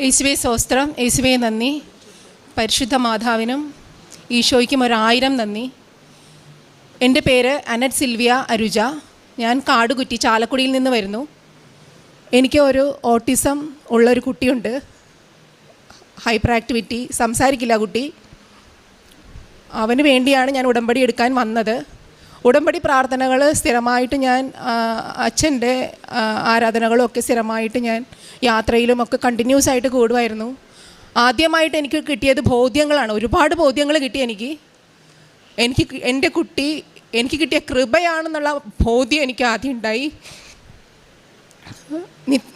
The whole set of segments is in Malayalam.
യേശുവെ സ്വസ്ത്രം യേശുവെ നന്ദി. പരിശുദ്ധ മാതാവിനും ഈശോയ്ക്കും ഒരായിരം നന്ദി. എന്റെ പേര് അനറ്റ് സിൽവിയ അരുജ. ഞാൻ കാടുകുറ്റി ചാലക്കുടിയിൽ നിന്ന് വരുന്നു. എനിക്ക് ഒരു ഓട്ടിസം ഉള്ളൊരു കുട്ടിയുണ്ട്. ഹൈപ്പർ ആക്ടിവിറ്റി സംസാരിക്കില്ല കുട്ടി. അവന് വേണ്ടിയാണ് ഞാൻ ഉടമ്പടി എടുക്കാൻ വന്നത്. ഉടമ്പടി പ്രാർത്ഥനകൾ സ്ഥിരമായിട്ട് ഞാൻ അച്ഛന്റെ ആരാധനകളൊക്കെ സ്ഥിരമായിട്ട് ഞാൻ യാത്രയിലും ഒക്കെ കണ്ടിന്യൂസ് ആയിട്ട് കൂടുമായിരുന്നു. ആദ്യമായിട്ട് എനിക്ക് കിട്ടിയത് ബോധ്യങ്ങളാണ്. ഒരുപാട് ബോധ്യങ്ങൾ കിട്ടി എനിക്ക്. എനിക്ക് എന്റെ കുട്ടി എനിക്ക് കിട്ടിയ കൃപയാണെന്നുള്ള ബോധ്യം എനിക്ക് ആദ്യം ഉണ്ടായി.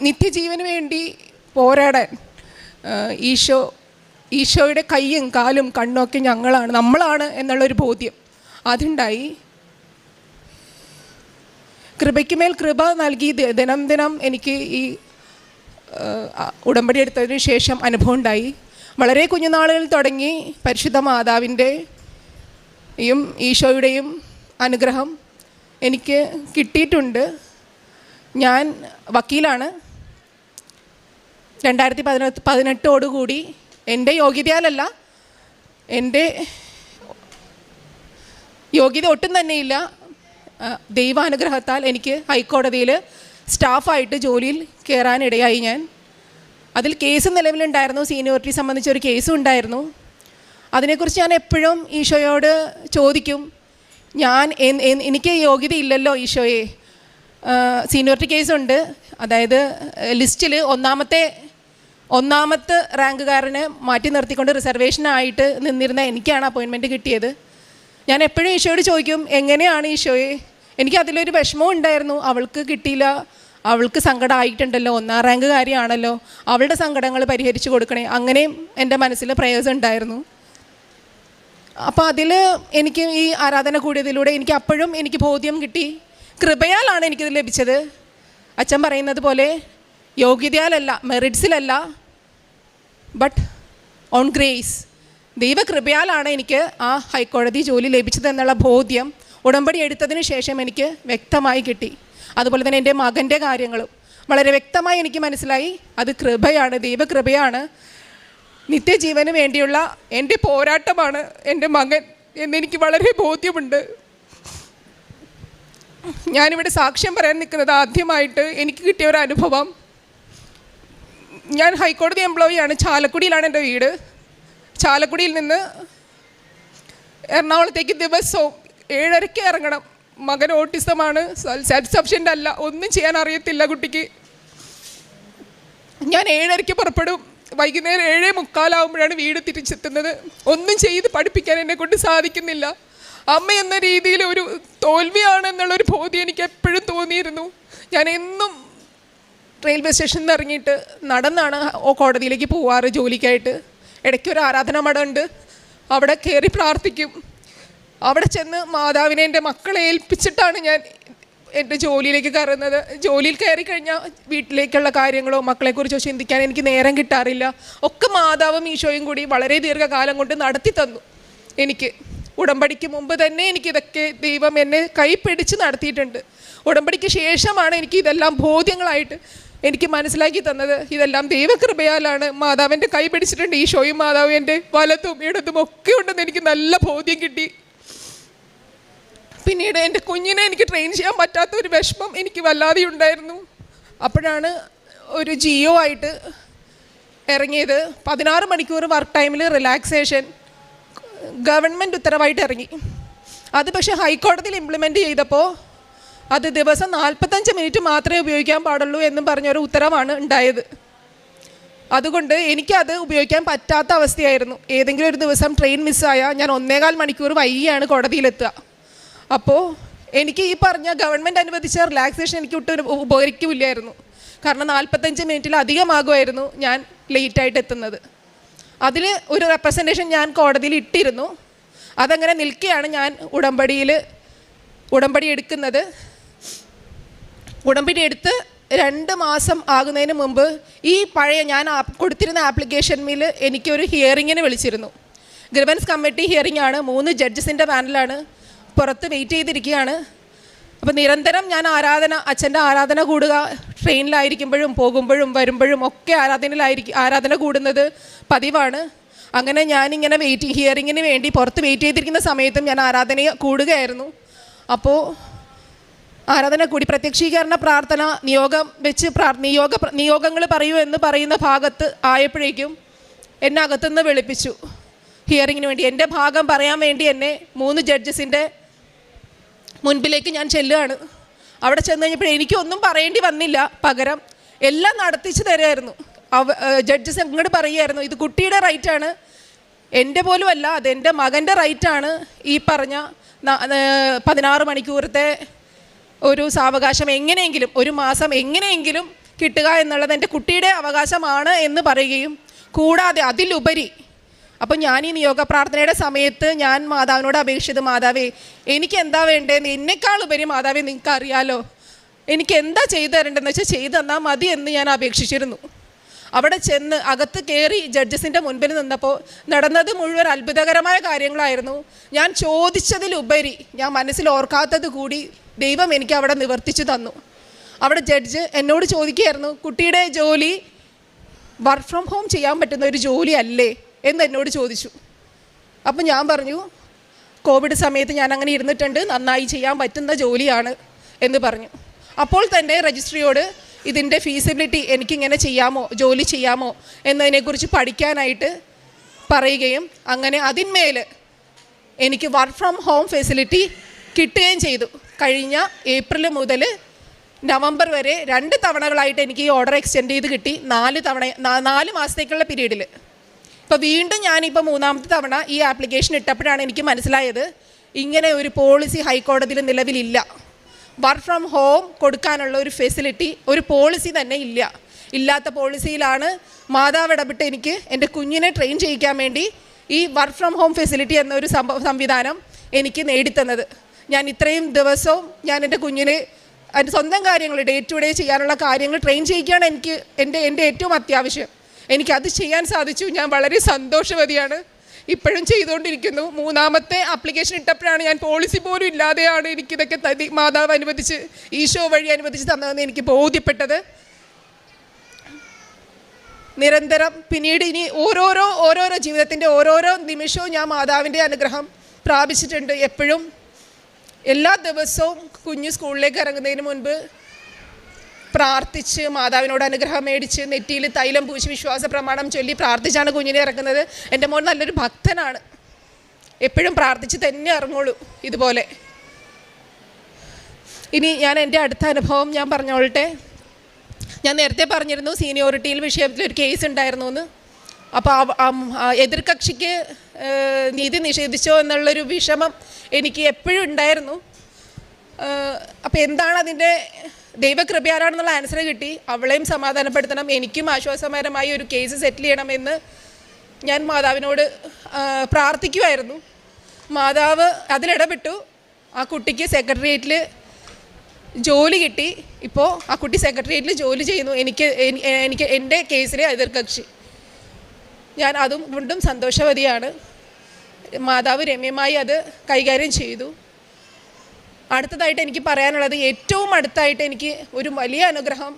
നിത്യജീവന് വേണ്ടി പോരാടാൻ ഈശോ ഈശോയുടെ കൈയും കാലും കണ്ണൊക്കെ ഞങ്ങളാണ് നമ്മളാണ് എന്നുള്ളൊരു ബോധ്യം. അതുണ്ടായി. കൃപയ്ക്ക് മേൽ കൃപ നൽകി ദിനം ദിനം എനിക്ക് ഈ ഉടമ്പടി എടുത്തതിന് ശേഷം അനുഭവം ഉണ്ടായി. വളരെ കുഞ്ഞുനാളുകളിൽ തുടങ്ങി പരിശുദ്ധ മാതാവിന്റെയും ഈശോയുടെയും അനുഗ്രഹം എനിക്ക് കിട്ടിയിട്ടുണ്ട്. ഞാൻ വക്കീലാണ്. രണ്ടായിരത്തി പതിനെട്ട് പതിനെട്ടോടുകൂടി എന്റെ യോഗ്യതയാലല്ല എന്റെ യോഗ്യത ഒട്ടും തന്നെയില്ല. ദൈവാനുഗ്രഹത്താൽ എനിക്ക് ഹൈക്കോടതിയിൽ സ്റ്റാഫായിട്ട് ജോലിയിൽ കയറാനിടയായി ഞാൻ. അതിൽ കേസ് നിലവിലുണ്ടായിരുന്നു. സീനിയോറിറ്റി സംബന്ധിച്ചൊരു കേസും ഉണ്ടായിരുന്നു. അതിനെക്കുറിച്ച് ഞാൻ എപ്പോഴും ഈശോയോട് ചോദിക്കും. ഞാൻ എനിക്ക് യോഗ്യത ഇല്ലല്ലോ ഈശോയെ. സീനിയോറിറ്റി കേസുണ്ട്. അതായത് ലിസ്റ്റിൽ ഒന്നാമത്തെ ഒന്നാമത്തെ റാങ്കുകാരനെ മാറ്റി നിർത്തിക്കൊണ്ട് റിസർവേഷനായിട്ട് നിന്നിരുന്ന എനിക്കാണ് അപ്പോയിൻമെന്റ് കിട്ടിയത്. ഞാൻ എപ്പോഴും ഈശോയോട് ചോദിക്കും എങ്ങനെയാണ് ഈശോയെ? എനിക്ക് അതിലൊരു വിഷമവും ഉണ്ടായിരുന്നു. അവൾക്ക് കിട്ടിയില്ല. അവൾക്ക് സങ്കടമായിട്ടുണ്ടല്ലോ ഒന്നാം റാങ്ക് കാര്യമാണല്ലോ. അവളുടെ സങ്കടങ്ങൾ പരിഹരിച്ചു കൊടുക്കണേ. അങ്ങനെയും എന്റെ മനസ്സിൽ പ്രയോജനം ഉണ്ടായിരുന്നു. അപ്പോൾ അതിൽ എനിക്ക് ഈ ആരാധന കൂടിയതിലൂടെ എനിക്ക് അപ്പോഴും എനിക്ക് ബോധ്യം കിട്ടി. കൃപയാലാണ് എനിക്കിത് ലഭിച്ചത്. അച്ഛൻ പറയുന്നത് പോലെ യോഗ്യതയാലല്ല മെറിറ്റ്സിലല്ല ബട്ട് ഓൺ ഗ്രേസ് ദൈവകൃപയാലാണ് എനിക്ക് ആ ഹൈക്കോടതി ജോലി ലഭിച്ചതെന്നുള്ള ബോധ്യം ഉടമ്പടി എടുത്തതിന് ശേഷം എനിക്ക് വ്യക്തമായി കിട്ടി. അതുപോലെ തന്നെ എന്റെ മകന്റെ കാര്യങ്ങളും. വളരെ വ്യക്തമായി എനിക്ക് മനസ്സിലായി. അത് കൃപയാണ് ദൈവകൃപയാണ്. നിത്യജീവന് വേണ്ടിയുള്ള എന്റെ പോരാട്ടമാണ് എന്റെ മകൻ എന്നെനിക്ക് വളരെ ബോധ്യമുണ്ട്. ഞാനിവിടെ സാക്ഷ്യം പറയാൻ നിൽക്കുന്നത് ആദ്യമായിട്ട് എനിക്ക് കിട്ടിയ ഒരു അനുഭവം. ഞാൻ ഹൈക്കോടതി എംപ്ലോയിയാണ് ചാലക്കുടിയിലാണ് എന്റെ വീട്. ചാലക്കുടിയിൽ നിന്ന് എറണാകുളത്തേക്ക് ദിവസവും ഏഴരയ്ക്ക് ഇറങ്ങണം. മകൻ ഓട്ടിസമാണ്. സെൽഫ് സഫിഷ്യന്റ് അല്ല. ഒന്നും ചെയ്യാൻ അറിയത്തില്ല കുട്ടിക്ക്. ഞാൻ ഏഴരയ്ക്ക് പുറപ്പെടും. വൈകുന്നേരം ഏഴേ മുക്കാലാവുമ്പോഴാണ് വീട് തിരിച്ചെത്തുന്നത്. ഒന്നും ചെയ്ത് പഠിപ്പിക്കാൻ എന്നെ കൊണ്ട് സാധിക്കുന്നില്ല. അമ്മ എന്ന രീതിയിൽ ഒരു തോൽവിയാണ് തോൽവിയാണെന്നുള്ളൊരു ബോധ്യം എനിക്ക് എപ്പോഴും തോന്നിയിരുന്നു. ഞാൻ എന്നും റെയിൽവേ സ്റ്റേഷനിൽ നിന്ന് ഇറങ്ങിയിട്ട് നടന്നാണ് കോടതിയിലേക്ക് പോവാറ് ജോലിക്കായിട്ട്. ഇടയ്ക്ക് ഒരു ആരാധനാ മഠമുണ്ട്. അവിടെ കയറി പ്രാർത്ഥിക്കും. അവിടെ ചെന്ന് മാതാവിനെ എന്റെ മക്കളെ ഏൽപ്പിച്ചിട്ടാണ് ഞാൻ എന്റെ ജോലിയിലേക്ക് കയറുന്നത്. ജോലിയിൽ കയറി കഴിഞ്ഞാൽ വീട്ടിലേക്കുള്ള കാര്യങ്ങളോ മക്കളെക്കുറിച്ചോ ചിന്തിക്കാൻ എനിക്ക് നേരം കിട്ടാറില്ല. ഒക്കെ മാതാവും ഈശോയും കൂടി വളരെ ദീർഘകാലം കൊണ്ട് നടത്തി തന്നു എനിക്ക്. ഉടമ്പടിക്ക് മുമ്പ് തന്നെ എനിക്കിതൊക്കെ ദൈവം എന്നെ കൈപ്പിടിച്ച് നടത്തിയിട്ടുണ്ട്. ഉടമ്പടിക്ക് ശേഷമാണ് എനിക്ക് ഇതെല്ലാം ബോധ്യങ്ങളായിട്ട് എനിക്ക് മനസ്സിലാക്കി തന്നത് ഇതെല്ലാം ദൈവകൃപയാലാണ്. മാതാവിന്റെ കൈ പിടിച്ചിട്ടുണ്ട് ഈശോയും മാതാവും എന്റെ വലത്തും ഇടത്തും ഒക്കെ ഉണ്ടെന്ന് എനിക്ക് നല്ല ബോധ്യം കിട്ടി. പിന്നീട് എന്റെ കുഞ്ഞിനെ എനിക്ക് ട്രെയിൻ ചെയ്യാൻ പറ്റാത്ത ഒരു വിഷമം എനിക്ക് വല്ലാതെ ഉണ്ടായിരുന്നു. അപ്പോഴാണ് ഒരു ജിയോ ആയിട്ട് ഇറങ്ങിയത്. പതിനാറ് മണിക്കൂർ വർക്ക് ടൈമിൽ റിലാക്സേഷൻ ഗവൺമെന്റ് ഉത്തരവായിട്ട് ഇറങ്ങി. അത് പക്ഷേ ഹൈക്കോടതിയിൽ ഇംപ്ലിമെന്റ് ചെയ്തപ്പോൾ അത് ദിവസം നാൽപ്പത്തഞ്ച് മിനിറ്റ് മാത്രമേ ഉപയോഗിക്കാൻ പാടുള്ളൂ എന്നും പറഞ്ഞൊരു ഉത്തരവാണ് ഉണ്ടായത്. അതുകൊണ്ട് എനിക്കത് ഉപയോഗിക്കാൻ പറ്റാത്ത അവസ്ഥയായിരുന്നു. ഏതെങ്കിലും ഒരു ദിവസം ട്രെയിൻ മിസ്സായാൽ ഞാൻ ഒന്നേകാൽ മണിക്കൂർ വൈകിയാണ് കോടതിയിലെത്തുക. അപ്പോൾ എനിക്ക് ഈ പറഞ്ഞ ഗവൺമെന്റ് അനുവദിച്ച റിലാക്സേഷൻ എനിക്ക് ഒട്ടും ഉപകരിക്കില്ലായിരുന്നു. കാരണം നാൽപ്പത്തഞ്ച് മിനിറ്റിൽ അധികമാകുമായിരുന്നു ഞാൻ ലേറ്റായിട്ട് എത്തുന്നത്. അതിൽ ഒരു റെപ്രസെന്റേഷൻ ഞാൻ കോടതിയിൽ ഇട്ടിരുന്നു. അതങ്ങനെ നിൽക്കുകയാണ് ഞാൻ ഉടമ്പടിയിൽ ഉടമ്പടി എടുക്കുന്നത്. ഉടമ്പടി എടുത്ത് രണ്ട് മാസം ആകുന്നതിന് മുമ്പ് ഈ പഴയ ഞാൻ കൊടുത്തിരുന്ന കൊടുത്തിരുന്ന ആപ്ലിക്കേഷനിൽ എനിക്കൊരു ഹിയറിങ്ങിന് വിളിച്ചിരുന്നു. ഗ്രിവൻസ് കമ്മിറ്റി ഹിയറിംഗ് ആണ്. മൂന്ന് ജഡ്ജസിന്റെ പാനലാണ് പുറത്ത് വെയിറ്റ് ചെയ്തിരിക്കുകയാണ്. അപ്പോൾ നിരന്തരം ഞാൻ ആരാധന അച്ഛന്റെ ആരാധന കൂടുക ട്രെയിനിലായിരിക്കുമ്പോഴും പോകുമ്പോഴും വരുമ്പോഴും ഒക്കെ ആരാധനയിലായിരിക്കും ആരാധന കൂടുന്നത് പതിവാണ്. അങ്ങനെ ഞാനിങ്ങനെ വെയിറ്റ് ഹിയറിങ്ങിന് വേണ്ടി പുറത്ത് വെയിറ്റ് ചെയ്തിരിക്കുന്ന സമയത്തും ഞാൻ ആരാധന കൂടുകയായിരുന്നു. അപ്പോൾ ആരാധന കൂടി. പ്രത്യക്ഷീകരണ പ്രാർത്ഥന നിയോഗം വെച്ച് നിയോഗ നിയോഗങ്ങൾ പറയൂ എന്ന് പറയുന്ന ഭാഗത്ത് ആയപ്പോഴേക്കും എന്നെ അകത്തുനിന്ന് വിളിപ്പിച്ചു. ഹിയറിങ്ങിന് വേണ്ടി. എന്റെ ഭാഗം പറയാൻ വേണ്ടി എന്നെ മൂന്ന് ജഡ്ജസിന്റെ മുൻപിലേക്ക് ഞാൻ ചെല്ലുകയാണ്. അവിടെ ചെന്ന് കഴിഞ്ഞപ്പോൾ എനിക്കൊന്നും പറയേണ്ടി വന്നില്ല. പകരം എല്ലാം നടത്തിച്ചു തരുമായിരുന്നു അവ ജഡ്ജസ് അങ്ങോട്ട് പറയുമായിരുന്നു ഇത് കുട്ടിയുടെ റൈറ്റാണ് എന്റെ പോലും അല്ല അതെന്റെ മകന്റെ റൈറ്റാണ് ഈ പറഞ്ഞ പതിനാറ് മണിക്കൂറത്തെ ഒരു സാവകാശം എങ്ങനെയെങ്കിലും ഒരു മാസം എങ്ങനെയെങ്കിലും കിട്ടുക എന്നുള്ളത് എന്റെ കുട്ടിയുടെ അവകാശമാണ് എന്ന് പറയുകയും കൂടാതെ അതിലുപരി അപ്പം ഞാൻ ഈ നിയോഗ പ്രാർത്ഥനയുടെ സമയത്ത് ഞാൻ മാതാവിനോട് അപേക്ഷിച്ചത് മാതാവേ എനിക്ക് എന്താ വേണ്ടതെന്ന് എന്നെക്കാൾ ഉപരി മാതാവേ നിങ്ങൾക്ക് അറിയാലോ എനിക്ക് എന്താ ചെയ്തു തരേണ്ടതെന്ന് വെച്ചാൽ ചെയ്തു തന്നാൽ മതി എന്ന് ഞാൻ അപേക്ഷിച്ചിരുന്നു. അവിടെ ചെന്ന് അകത്ത് കയറി ജഡ്ജസിന്റെ മുൻപിൽ നിന്നപ്പോൾ നടന്നത് മുഴുവൻ അത്ഭുതകരമായ കാര്യങ്ങളായിരുന്നു. ഞാൻ ചോദിച്ചതിലുപരി ഞാൻ മനസ്സിൽ ഓർക്കാത്തത് കൂടി ദൈവം എനിക്ക് അവിടെ നിവർത്തിച്ചു തന്നു. അവിടെ ജഡ്ജ് എന്നോട് ചോദിക്കുകയായിരുന്നു കുട്ടിയുടെ ജോലി വർക്ക് ഫ്രം ഹോം ചെയ്യാൻ പറ്റുന്ന ഒരു ജോലി അല്ലേ? എന്ന് എന്നോട് ചോദിച്ചു. അപ്പം ഞാൻ പറഞ്ഞു കോവിഡ് സമയത്ത് ഞാൻ അങ്ങനെ ഇരുന്നിട്ടുണ്ട് നന്നായി ചെയ്യാൻ പറ്റുന്ന ജോലിയാണ് എന്ന് പറഞ്ഞു. അപ്പോൾ തന്നെ രജിസ്ട്രിയോട് ഇതിന്റെ ഫീസിബിലിറ്റി എനിക്കിങ്ങനെ ചെയ്യാമോ ജോലി ചെയ്യാമോ എന്നതിനെക്കുറിച്ച് പഠിക്കാനായിട്ട് പറയുകയും അങ്ങനെ അതിന്മേൽ എനിക്ക് വർക്ക് ഫ്രം ഹോം ഫെസിലിറ്റി കിട്ടുകയും ചെയ്തു. കഴിഞ്ഞ ഏപ്രിൽ മുതൽ നവംബർ വരെ രണ്ട് തവണകളായിട്ട് എനിക്ക് ഈ ഓർഡർ എക്സ്റ്റെൻഡ് ചെയ്ത് കിട്ടി. നാല് തവണ നാല് മാസത്തേക്കുള്ള പീരീഡിൽ ഇപ്പോൾ വീണ്ടും ഞാനിപ്പോൾ മൂന്നാമത്തെ തവണ ഈ ആപ്ലിക്കേഷൻ ഇട്ടപ്പോഴാണ് എനിക്ക് മനസ്സിലായത് ഇങ്ങനെ ഒരു പോളിസി ഹൈക്കോടതിയിൽ നിലവിലില്ല. വർക്ക് ഫ്രം ഹോം കൊടുക്കാനുള്ള ഒരു ഫെസിലിറ്റി ഒരു പോളിസി തന്നെ ഇല്ല. ഇല്ലാത്ത പോളിസിയിലാണ് മാതാവ് ഇടപെട്ട് എനിക്ക് എന്റെ കുഞ്ഞിനെ ട്രെയിൻ ചെയ്യിക്കാൻ വേണ്ടി ഈ വർക്ക് ഫ്രം ഹോം ഫെസിലിറ്റി എന്നൊരു സംവിധാനം എനിക്ക് നേടിത്തന്നത്. ഞാൻ ഇത്രയും ദിവസവും ഞാൻ എന്റെ കുഞ്ഞിനെ എന്റെ സ്വന്തം കാര്യങ്ങൾ ഡേ ടു ഡേ ചെയ്യാനുള്ള കാര്യങ്ങൾ ട്രെയിൻ ചെയ്യിക്കുകയാണ് എനിക്ക് എന്റെ എന്റെ ഏറ്റവും അത്യാവശ്യം. എനിക്കത് ചെയ്യാൻ സാധിച്ചു. ഞാൻ വളരെ സന്തോഷവതിയാണ്. ഇപ്പോഴും ചെയ്തുകൊണ്ടിരിക്കുന്നു. മൂന്നാമത്തെ ആപ്ലിക്കേഷൻ ഇട്ടപ്പോഴാണ് ഞാൻ പോളിസി പോലും ഇല്ലാതെയാണ് എനിക്കിതൊക്കെ തതി മാതാവ് അനുവദിച്ച് ഈശോ വഴി അനുവദിച്ച് തന്നതെന്ന് എനിക്ക് ബോധ്യപ്പെട്ടത്. നിരന്തരം പിന്നീട് ഇനി ഓരോരോ ഓരോരോ ജീവിതത്തിന്റെ ഓരോരോ നിമിഷവും ഞാൻ മാതാവിന്റെ അനുഗ്രഹം പ്രാപിച്ചിട്ടുണ്ട്. എപ്പോഴും എല്ലാ ദിവസവും കുഞ്ഞ് സ്കൂളിലേക്ക് ഇറങ്ങുന്നതിന് മുൻപ് പ്രാർത്ഥിച്ച് മാതാവിനോട് അനുഗ്രഹം മേടിച്ച് നെറ്റിയിൽ തൈലം പൂശി വിശ്വാസ പ്രമാണം ചൊല്ലി പ്രാർത്ഥിച്ചാണ് കുഞ്ഞിനെ ഇറക്കുന്നത് എന്റെ മോൻ നല്ലൊരു ഭക്തനാണ്. എപ്പോഴും പ്രാർത്ഥിച്ച് തന്നെ ഇറങ്ങുള്ളൂ ഇതുപോലെ. ഇനി ഞാൻ എന്റെ അടുത്ത അനുഭവം ഞാൻ പറഞ്ഞോളട്ടെ. ഞാൻ നേരത്തെ പറഞ്ഞിരുന്നു സീനിയോറിറ്റിയിൽ വിഷയത്തിൽ ഒരു കേസ് ഉണ്ടായിരുന്നു എന്ന്. അപ്പോൾ എതിർകക്ഷിക്ക് നീതി നിഷേധിച്ചോ എന്നുള്ളൊരു വിഷമം എനിക്ക് എപ്പോഴും ഉണ്ടായിരുന്നു. അപ്പോൾ എന്താണ് അതിന്റെ ദൈവകൃപയാലാണെന്നുള്ള ആൻസർ കിട്ടി. അവളെയും സമാധാനപ്പെടുത്തണം. എനിക്കും ആശ്വാസകരമായി ഒരു കേസ് സെറ്റിൽ ചെയ്യണമെന്ന് ഞാൻ മാതാവിനോട് പ്രാർത്ഥിക്കുമായിരുന്നു മാതാവ് അതിലിടപെട്ടു. ആ കുട്ടിക്ക് സെക്രട്ടേറിയറ്റിൽ ജോലി കിട്ടി. ഇപ്പോൾ ആ കുട്ടി സെക്രട്ടേറിയറ്റിൽ ജോലി ചെയ്യുന്നു. എനിക്ക് എനിക്ക് എന്റെ കേസിലെ എതിർകക്ഷി ഞാൻ അതും കൊണ്ടും സന്തോഷവതിയാണ്. മാതാവ് രമ്യമായി അത് കൈകാര്യം ചെയ്തു. അടുത്തതായിട്ട് എനിക്ക് പറയാനുള്ളത് ഏറ്റവും അടുത്തായിട്ട് എനിക്ക് ഒരു വലിയ അനുഗ്രഹം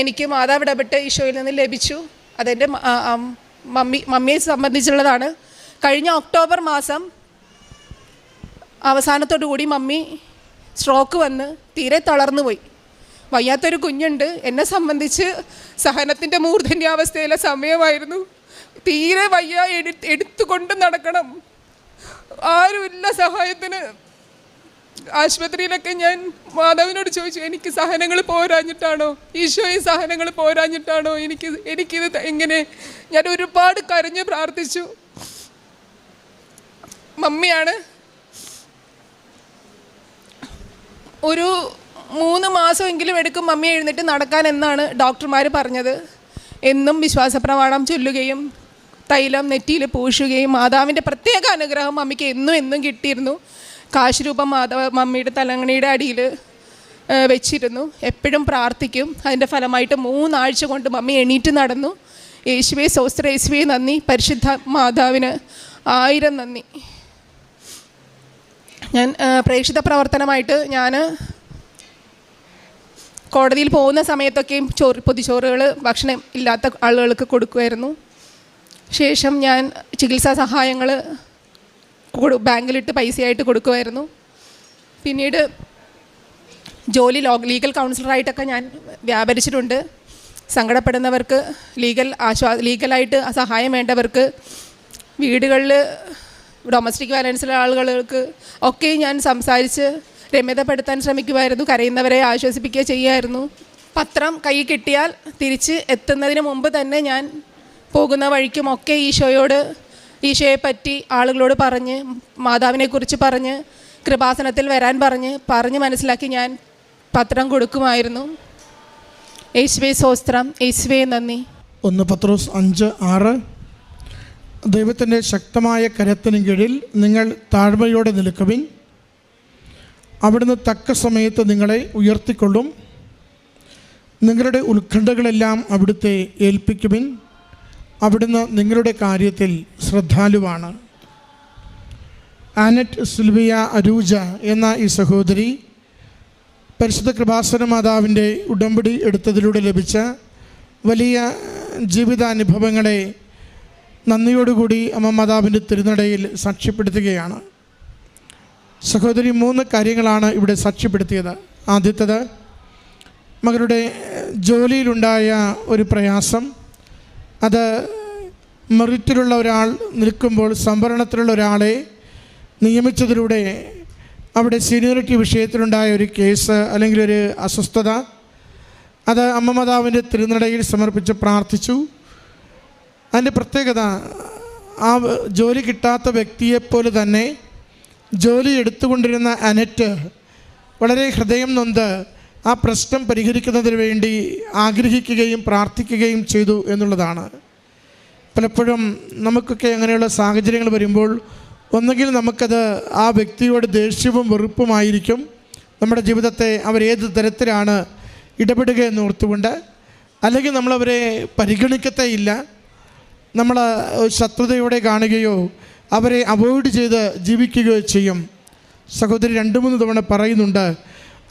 എനിക്ക് മാതാവ് ഇടപെട്ട് ഈശോയിൽ നിന്ന് ലഭിച്ചു. അതെന്റെ മമ്മി മമ്മിയെ സംബന്ധിച്ചുള്ളതാണ്. കഴിഞ്ഞ ഒക്ടോബർ മാസം അവസാനത്തോടു കൂടി മമ്മി സ്ട്രോക്ക് വന്ന് തീരെ തളർന്നു പോയി. വയ്യാത്തൊരു കുഞ്ഞുണ്ട്. എന്നെ സംബന്ധിച്ച് സഹനത്തിന്റെ മൂർധന്യാവസ്ഥയിലെ സമയമായിരുന്നു. തീരെ വയ്യ എടു എടുത്തുകൊണ്ട് നടക്കണം. ആരുമില്ല സഹായത്തിന്. ആശുപത്രിയിലൊക്കെ ഞാൻ മാതാവിനോട് ചോദിച്ചു എനിക്ക് സഹനങ്ങൾ പോരാഞ്ഞിട്ടാണോ? ഈശോയെ സഹനങ്ങൾ പോരാഞ്ഞിട്ടാണോ? എനിക്ക് എനിക്കിത് എങ്ങനെ? ഞാൻ ഒരുപാട് കരഞ്ഞ് പ്രാർത്ഥിച്ചു. മമ്മിയാണ് ഒരു മൂന്ന് മാസമെങ്കിലും എടുക്കും മമ്മി എഴുന്നേറ്റ് നടക്കാൻ എന്നാണ് ഡോക്ടർമാർ പറഞ്ഞത്. എന്നും വിശ്വാസപ്രമാണം ചൊല്ലുകയും തൈലം നെറ്റിയിൽ പൂശുകയും മാതാവിന്റെ പ്രത്യേക അനുഗ്രഹം മമ്മിക്ക് എന്നും എന്നും കിട്ടിയിരുന്നു. കാശ് രൂപം മാതാവ് മമ്മിയുടെ തലങ്ങണിയുടെ അടിയിൽ വെച്ചിരുന്നു. എപ്പോഴും പ്രാർത്ഥിക്കും. അതിന്റെ ഫലമായിട്ട് മൂന്നാഴ്ച കൊണ്ട് മമ്മി എണീറ്റ് നടന്നു. യേശുവെ സോസ്ത്ര യേശുവെ നന്ദി. പരിശുദ്ധ മാതാവിന് ആയിരം നന്ദി. ഞാൻ പ്രേക്ഷിത പ്രവർത്തനമായിട്ട് ഞാൻ കോടതിയിൽ പോകുന്ന സമയത്തൊക്കെയും ചോറ് പൊതിച്ചോറുകൾ ഭക്ഷണം ഇല്ലാത്ത ആളുകൾക്ക് കൊടുക്കുമായിരുന്നു. ശേഷം ഞാൻ ചികിത്സാ സഹായങ്ങൾ ബാങ്കിലിട്ട് പൈസയായിട്ട് കൊടുക്കുമായിരുന്നു പിന്നീട് ജോലി ലീഗൽ കൗൺസിലറായിട്ടൊക്കെ ഞാൻ വ്യാപരിച്ചിട്ടുണ്ട്. സങ്കടപ്പെടുന്നവർക്ക് ലീഗൽ ആശ്വാ ലീഗലായിട്ട് സഹായം വേണ്ടവർക്ക് വീടുകളിൽ ഡൊമസ്റ്റിക് വയലൻസിലെ ആളുകൾക്ക് ഒക്കെ ഞാൻ സംസാരിച്ച് രമ്യതപ്പെടുത്താൻ ശ്രമിക്കുമായിരുന്നു കരയുന്നവരെ ആശ്വസിപ്പിക്കുക ചെയ്യുമായിരുന്നു പത്രം കൈ കിട്ടിയാൽ തിരിച്ച് എത്തുന്നതിന് മുമ്പ് തന്നെ ഞാൻ പോകുന്ന വഴിക്കുമൊക്കെ ഈശോയോട് ഈശോയെ പറ്റി ആളുകളോട് പറഞ്ഞ് മാതാവിനെക്കുറിച്ച് പറഞ്ഞ് കൃപാസനത്തിൽ വരാൻ പറഞ്ഞ് പറഞ്ഞ് മനസ്സിലാക്കി ഞാൻ പത്രം കൊടുക്കുമായിരുന്നു. യേശുവേ സോസ്ത്രം യേശുവേ നന്ദി. ഒന്ന് പത്രോസ് അഞ്ച് ആറ്. ദൈവത്തിന്റെ ശക്തമായ കരത്തിന് കീഴിൽ നിങ്ങൾ താഴ്മയോടെ നിൽക്കുവിൻ. അവിടുന്ന് തക്ക സമയത്ത് നിങ്ങളെ ഉയർത്തിക്കൊള്ളും. നിങ്ങളുടെ ഉത്കണ്ഠകളെല്ലാം അവിടുത്തെ ഏൽപ്പിക്കുവിൻ. അവിടുന്ന് നിങ്ങളുടെ കാര്യത്തിൽ ശ്രദ്ധാലുവാണ്. ആനറ്റ് സിൽവിയ അരൂജ എന്ന ഈ സഹോദരി പരിശുദ്ധ കൃപാസന മാതാവിന്റെ ഉടമ്പടി എടുത്തതിലൂടെ ലഭിച്ച വലിയ ജീവിതാനുഭവങ്ങളെ നന്ദിയോടുകൂടി അമ്മ മാതാവിന്റെ തിരുനടയിൽ സാക്ഷ്യപ്പെടുത്തുകയാണ്. സഹോദരി മൂന്ന് കാര്യങ്ങളാണ് ഇവിടെ സാക്ഷ്യപ്പെടുത്തിയത്. ആദ്യത്തത് മകളുടെ ജോലിയിലുണ്ടായ ഒരു പ്രയാസം അത് മെറിറ്റിലുള്ള ഒരാൾ നിൽക്കുമ്പോൾ സംവരണത്തിലുള്ള ഒരാളെ നിയമിച്ചതിലൂടെ അവിടെ സീനിയോറിറ്റി വിഷയത്തിലുണ്ടായ ഒരു കേസ് അല്ലെങ്കിൽ ഒരു അസ്വസ്ഥത അത് അമ്മമാതാവിന്റെ തിരുനടയിൽ സമർപ്പിച്ച് പ്രാർത്ഥിച്ചു. അതിന്റെ പ്രത്യേകത ആ ജോലി കിട്ടാത്ത വ്യക്തിയെപ്പോലെ തന്നെ ജോലി എടുത്തുകൊണ്ടിരുന്ന അനറ്റ് വളരെ ഹൃദയം നൊന്ത് ആ പ്രശ്നം പരിഹരിക്കുന്നതിന് വേണ്ടി ആഗ്രഹിക്കുകയും പ്രാർത്ഥിക്കുകയും ചെയ്തു എന്നുള്ളതാണ്. പലപ്പോഴും നമുക്കൊക്കെ അങ്ങനെയുള്ള സാഹചര്യങ്ങൾ വരുമ്പോൾ ഒന്നുകിൽ നമുക്കത് ആ വ്യക്തിയോട് ദേഷ്യവും വെറുപ്പുമായിരിക്കും. നമ്മുടെ ജീവിതത്തെ അവരേത് തരത്തിലാണ് ഇടപെടുക എന്ന് ഓർത്തുകൊണ്ട്. അല്ലെങ്കിൽ നമ്മളവരെ പരിഗണിക്കത്തേ ഇല്ല. നമ്മൾ ശത്രുതയോടെ കാണുകയോ അവരെ അവോയ്ഡ് ചെയ്ത് ജീവിക്കുകയോ ചെയ്യും. സഹോദരി രണ്ട് മൂന്ന് തവണ പറയുന്നുണ്ട്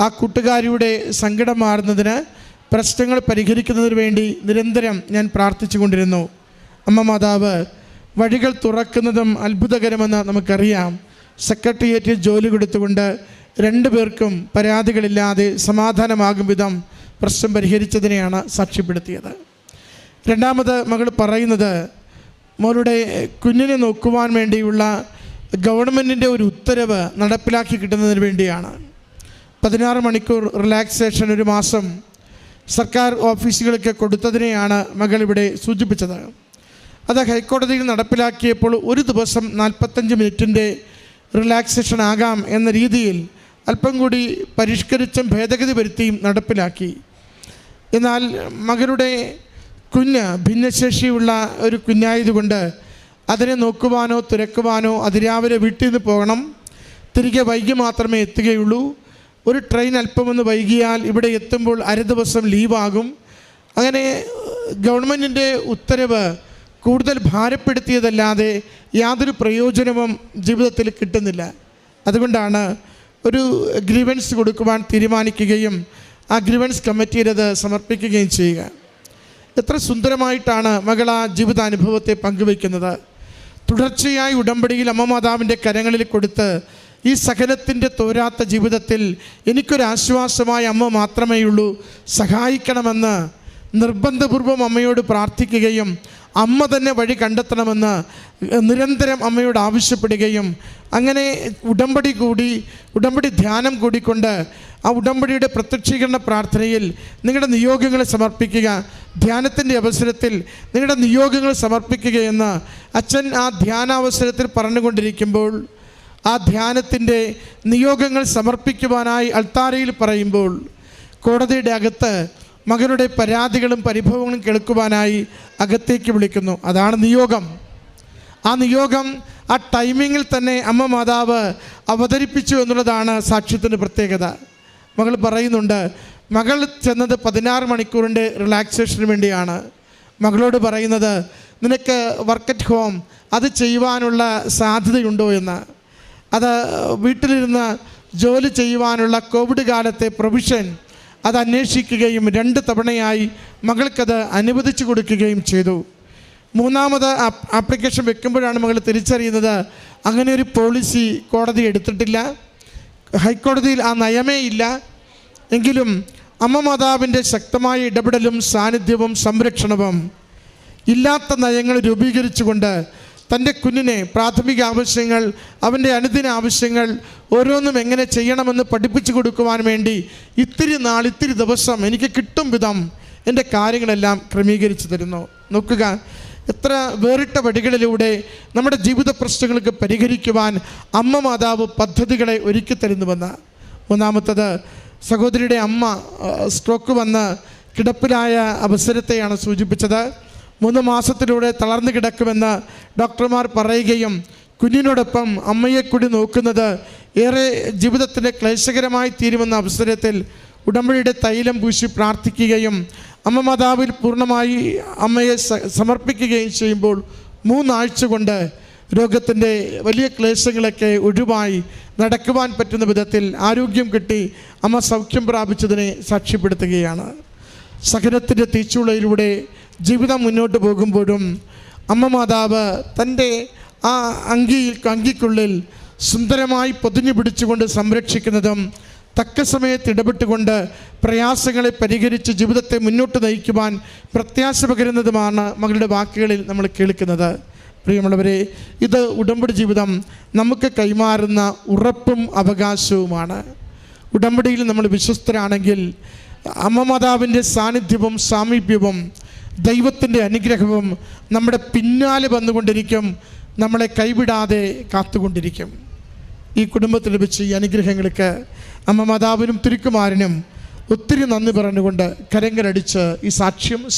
ആ കൂട്ടുകാരിയുടെ സങ്കടം മാറുന്നതിന് പ്രശ്നങ്ങൾ പരിഹരിക്കുന്നതിന് വേണ്ടി നിരന്തരം ഞാൻ പ്രാർത്ഥിച്ചു കൊണ്ടിരുന്നു അമ്മ മാതാവ് വഴികൾ തുറക്കുന്നതും അത്ഭുതകരമെന്ന് നമുക്കറിയാം. സെക്രട്ടേറിയറ്റിൽ ജോലി കൊടുത്തുകൊണ്ട് രണ്ടു പേർക്കും പരാതികളില്ലാതെ സമാധാനമാകും വിധം പ്രശ്നം പരിഹരിച്ചതിനെയാണ് സാക്ഷ്യപ്പെടുത്തിയത്. രണ്ടാമത് മകൾ പറയുന്നത് മോളുടെ കുഞ്ഞിനെ നോക്കുവാൻ വേണ്ടിയുള്ള ഗവൺമെന്റിന്റെ ഒരു ഉത്തരവ് നടപ്പിലാക്കി കിട്ടുന്നതിന് വേണ്ടിയാണ്. പതിനാറ് മണിക്കൂർ റിലാക്സേഷൻ ഒരു മാസം സർക്കാർ ഓഫീസുകൾക്ക് കൊടുത്തതിനെയാണ് മകൾ ഇവിടെ സൂചിപ്പിച്ചത്. അത് ഹൈക്കോടതിയിൽ നടപ്പിലാക്കിയപ്പോൾ ഒരു ദിവസം നാൽപ്പത്തഞ്ച് മിനിറ്റിന്റെ റിലാക്സേഷൻ ആകാം എന്ന രീതിയിൽ അല്പം കൂടി പരിഷ്കരിച്ചും ഭേദഗതി വരുത്തിയും നടപ്പിലാക്കി. എന്നാൽ മകളുടെ കുഞ്ഞ് ഭിന്നശേഷിയുള്ള ഒരു കുഞ്ഞായതുകൊണ്ട് അതിനെ നോക്കുവാനോ തുരക്കുവാനോ അതിരാവിലെ വീട്ടിൽ നിന്ന് പോകണം. തിരികെ വൈകി മാത്രമേ എത്തുകയുള്ളൂ. ഒരു ട്രെയിൻ അല്പമൊന്ന് വൈകിയാൽ ഇവിടെ എത്തുമ്പോൾ അര ദിവസം ലീവാകും അങ്ങനെ ഗവൺമെന്റിന്റെ ഉത്തരവ് കൂടുതൽ ഭാരപ്പെടുത്തിയതല്ലാതെ യാതൊരു പ്രയോജനവും ജീവിതത്തിൽ കിട്ടുന്നില്ല. അതുകൊണ്ടാണ് ഒരു ഗ്രീവൻസ് കൊടുക്കുവാൻ തീരുമാനിക്കുകയും ആ ഗ്രീവൻസ് കമ്മിറ്റിയിലത് സമർപ്പിക്കുകയും ചെയ്യുക. എത്ര സുന്ദരമായിട്ടാണ് മകൾ ആ ജീവിതാനുഭവത്തെ പങ്കുവയ്ക്കുന്നത്. തുടർച്ചയായി ഉടമ്പടിയിൽ അമ്മ മാതാവിന്റെ കരങ്ങളിൽ കൊടുത്ത് ഈ സഹനത്തിന്റെ തോരാത്ത ജീവിതത്തിൽ എനിക്കൊരാശ്വാസമായ അമ്മ മാത്രമേ ഉള്ളൂ. സഹായിക്കണമെന്ന് നിർബന്ധപൂർവം അമ്മയോട് പ്രാർത്ഥിക്കുകയും അമ്മ തന്നെ വഴി കണ്ടെത്തണമെന്ന് നിരന്തരം അമ്മയോട് ആവശ്യപ്പെടുകയും അങ്ങനെ ഉടമ്പടി കൂടി ഉടമ്പടി ധ്യാനം കൂടിക്കൊണ്ട് ആ ഉടമ്പടിയുടെ പ്രത്യക്ഷീകരണ പ്രാർത്ഥനയിൽ നിങ്ങളുടെ നിയോഗങ്ങളെ സമർപ്പിക്കുക ധ്യാനത്തിന്റെ അവസരത്തിൽ നിങ്ങളുടെ നിയോഗങ്ങൾ സമർപ്പിക്കുകയെന്ന് അച്ഛൻ ആ ധ്യാനാവസരത്തിൽ പറഞ്ഞുകൊണ്ടിരിക്കുമ്പോൾ ആ ധ്യാനത്തിന്റെ നിയോഗങ്ങൾ സമർപ്പിക്കുവാനായി അൾത്താരയിൽ പറയുമ്പോൾ കോടതിയുടെ അകത്ത് മകനുടെ പരാതികളും പരിഭവങ്ങളും കേൾക്കുവാനായി അകത്തേക്ക് വിളിക്കുന്നു. അതാണ് നിയോഗം. ആ നിയോഗം ആ ടൈമിങ്ങിൽ തന്നെ അമ്മ മാതാവ് അവതരിപ്പിച്ചു എന്നുള്ളതാണ് സാക്ഷ്യത്തിന്റെ പ്രത്യേകത. മകൾ പറയുന്നുണ്ട് മകൾ ചെന്നത് പതിനാറ് മണിക്കൂറിന്റെ റിലാക്സേഷന് വേണ്ടിയാണ്. മകളോട് പറയുന്നത് നിനക്ക് വർക്ക് അറ്റ് ഹോം അത് ചെയ്യുവാനുള്ള സാധ്യതയുണ്ടോ? എന്ന്. അത് വീട്ടിലിരുന്ന് ജോലി ചെയ്യുവാനുള്ള കോവിഡ് കാലത്തെ പ്രൊവിഷൻ അത് അന്വേഷിക്കുകയും രണ്ട് തവണയായി മകൾക്കത് അനുവദിച്ചു കൊടുക്കുകയും ചെയ്തു. മൂന്നാമത് ആപ്ലിക്കേഷൻ വെക്കുമ്പോഴാണ് മകൾ തിരിച്ചറിയുന്നത് അങ്ങനെ ഒരു പോളിസി കോടതി എടുത്തിട്ടില്ല. ഹൈക്കോടതിയിൽ ആ നയമേ ഇല്ല. എങ്കിലും അമ്മ മാതാവിന്റെ ശക്തമായ ഇടപെടലും സാന്നിധ്യവും സംരക്ഷണവും ഇല്ലാത്ത നയങ്ങൾ രൂപീകരിച്ചുകൊണ്ട് തന്റെ കുഞ്ഞിനെ പ്രാഥമിക ആവശ്യങ്ങൾ അവന്റെ അനുദിന ആവശ്യങ്ങൾ ഓരോന്നും എങ്ങനെ ചെയ്യണമെന്ന് പഠിപ്പിച്ചു കൊടുക്കുവാൻ വേണ്ടി ഇത്തിരി നാൾ ഇത്തിരി ദിവസം എനിക്ക് കിട്ടും വിധം എന്റെ കാര്യങ്ങളെല്ലാം ക്രമീകരിച്ചു തരുന്നു. നോക്കുക എത്ര വേറിട്ട വഴികളിലൂടെ നമ്മുടെ ജീവിത പ്രശ്നങ്ങൾക്ക് പരിഹരിക്കുവാൻ അമ്മ മാതാവ് പദ്ധതികളെ ഒരുക്കി തരുന്നുവെന്ന്. മൂന്നാമത്തത് സഹോദരിയുടെ അമ്മ സ്ട്രോക്ക് വന്ന് കിടപ്പിലായ അവസരത്തെയാണ് സൂചിപ്പിച്ചത്. മൂന്ന് മാസത്തിലൂടെ തളർന്നു കിടക്കുമെന്ന് ഡോക്ടർമാർ പറയുകയും കുഞ്ഞിനോടൊപ്പം അമ്മയെ കൂടി നോക്കുന്നത് ഏറെ ജീവിതത്തിന്റെ ക്ലേശകരമായി തീരുമെന്ന അവസരത്തിൽ ഉടമ്പടിയുടെ തൈലം പൂശി പ്രാർത്ഥിക്കുകയും അമ്മ മാതാവിൽ പൂർണമായി അമ്മയെ സമർപ്പിക്കുകയും ചെയ്യുമ്പോൾ മൂന്നാഴ്ച കൊണ്ട് രോഗത്തിന്റെ വലിയ ക്ലേശങ്ങളൊക്കെ ഒഴിവായി നടക്കുവാൻ പറ്റുന്ന വിധത്തിൽ ആരോഗ്യം കിട്ടി അമ്മ സൗഖ്യം പ്രാപിച്ചതിനെ സാക്ഷ്യപ്പെടുത്തുകയാണ്. സഹനത്തിന്റെ തീച്ചുളയിലൂടെ ജീവിതം മുന്നോട്ട് പോകുമ്പോഴും അമ്മ മാതാവ് തന്റെ ആ അങ്കിയിൽ അങ്കിക്കുള്ളിൽ സുന്ദരമായി പൊതിഞ്ഞു പിടിച്ചുകൊണ്ട് സംരക്ഷിക്കുന്നതും തക്ക സമയത്ത് ഇടപെട്ടുകൊണ്ട് പ്രയാസങ്ങളെ പരിഹരിച്ച് ജീവിതത്തെ മുന്നോട്ട് നയിക്കുവാൻ പ്രത്യാശ പകരുന്നതുമാണ് മകളുടെ വാക്കുകളിൽ നമ്മൾ കേൾക്കുന്നത്. പ്രിയമുള്ളവരെ ഇത് ഉടമ്പടി ജീവിതം നമുക്ക് കൈമാറുന്ന ഉറപ്പും അവകാശവുമാണ്. ഉടമ്പടിയിൽ നമ്മൾ വിശ്വസ്തരാണെങ്കിൽ അമ്മ മാതാവിന്റെ സാന്നിധ്യവും സാമീപ്യവും ദൈവത്തിന്റെ അനുഗ്രഹവും നമ്മുടെ പിന്നാലെ വന്നുകൊണ്ടിരിക്കും. നമ്മളെ കൈവിടാതെ കാത്തുകൊണ്ടിരിക്കും. ഈ കുടുംബത്തിൽ ലഭിച്ച ഈ അനുഗ്രഹങ്ങൾക്ക് അമ്മ മാതാവിനും തിരുക്കുമാരനും ഒത്തിരി നന്ദി പറഞ്ഞുകൊണ്ട് കരങ്ങരടിച്ച് ഈ സാക്ഷ്യം